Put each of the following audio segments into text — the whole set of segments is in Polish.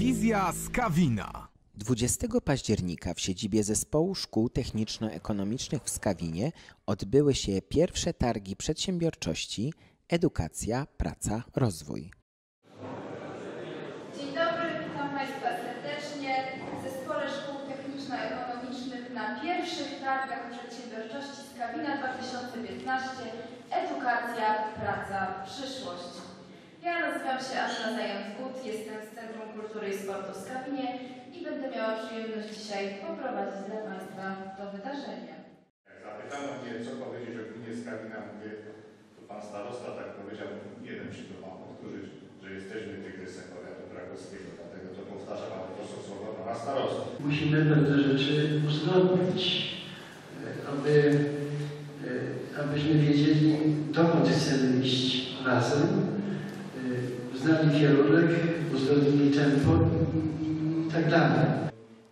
Telewizja Skawina. 20 października w siedzibie Zespołu Szkół Techniczno-Ekonomicznych w Skawinie odbyły się pierwsze targi przedsiębiorczości Edukacja, Praca, Rozwój. Dzień dobry, witam Państwa serdecznie w Zespole Szkół Techniczno-Ekonomicznych na pierwszych targach przedsiębiorczości z Kawina 2015 Edukacja, Praca, Przyszłość. Nazywam się Anna Zając-Gut, jestem z Centrum Kultury i Sportu w Skawinie i będę miała przyjemność dzisiaj poprowadzić dla Państwa to wydarzenie. Jak zapytano mnie, co powiedzieć o gminie Skawina, mówię, to pan starosta tak powiedział, nie wiem, czy to mam powtórzyć, że jesteśmy tygrysem powiatu krakowskiego, dlatego to powtarzam, ale to są słowa pana starosty. Musimy pewne rzeczy uzgodnić, e, aby, e, abyśmy wiedzieli, dokąd chcemy iść razem, znali kierunek, uzgodnili tempo i- i tak dalej.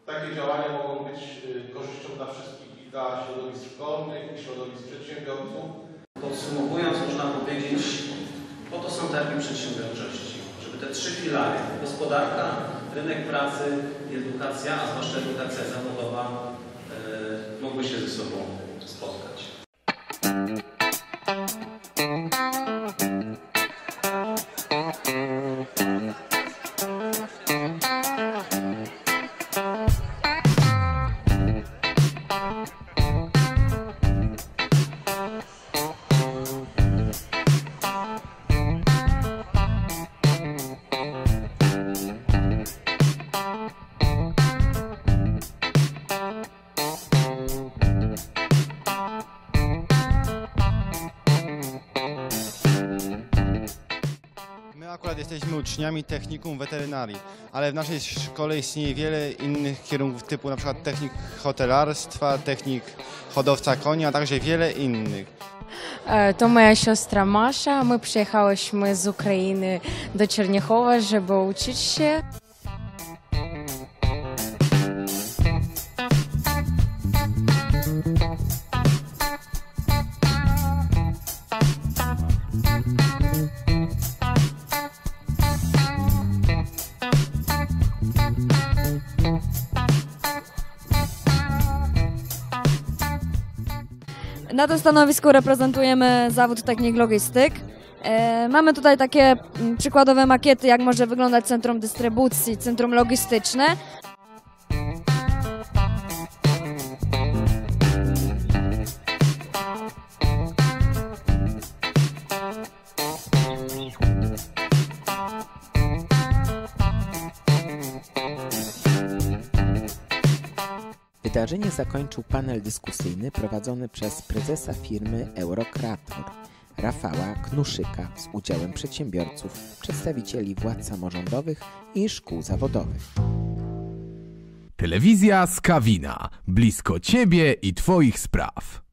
Takie działania mogą być y, korzyścią dla wszystkich i dla środowisk szkolnych, i środowisk przedsiębiorców. Podsumowując, można powiedzieć, po to są targi przedsiębiorczości, żeby te trzy filary, gospodarka, rynek pracy i edukacja, a zwłaszcza edukacja zawodowa, e, mogły się ze sobą spotkać. My akurat jesteśmy uczniami technikum weterynarii, ale w naszej szkole istnieje wiele innych kierunków typu na przykład technik hotelarstwa, technik hodowca koni, a także wiele innych. E, To moja siostra Masza. My przyjechałyśmy z Ukrainy do Czerniechowa, żeby uczyć się. Na tym stanowisku reprezentujemy zawód technik logistyk. E, mamy tutaj takie mm, przykładowe makiety, jak może wyglądać centrum dystrybucji, centrum logistyczne. Wydarzenie zakończył panel dyskusyjny prowadzony przez prezesa firmy Eurokrator Rafała Knuszyka z udziałem przedsiębiorców, przedstawicieli władz samorządowych i szkół zawodowych. Telewizja Skawina. Blisko ciebie i twoich spraw.